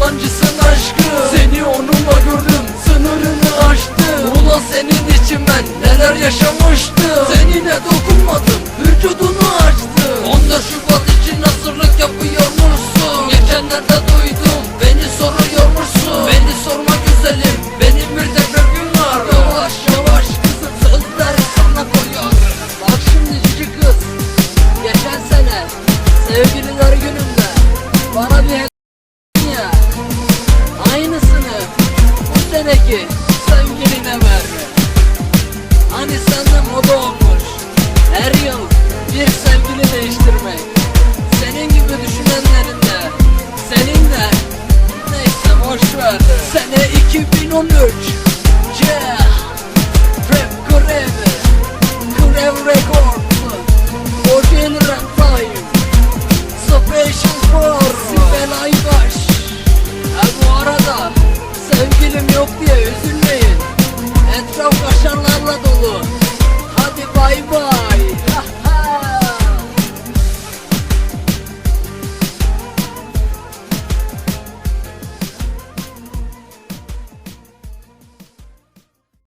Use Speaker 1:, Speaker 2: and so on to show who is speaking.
Speaker 1: yalancısın aşkım. Seni onunla gördüm sınırını aştım. Ulan senin için ben neler yaşamıştım. Seninle dokunmadım vücudunu
Speaker 2: Hani sende moda olmuş. Her yıl bir sevgili değiştirmek. Senin gibi düşünenlerin de Senin de. Neyse boşver Sene 2013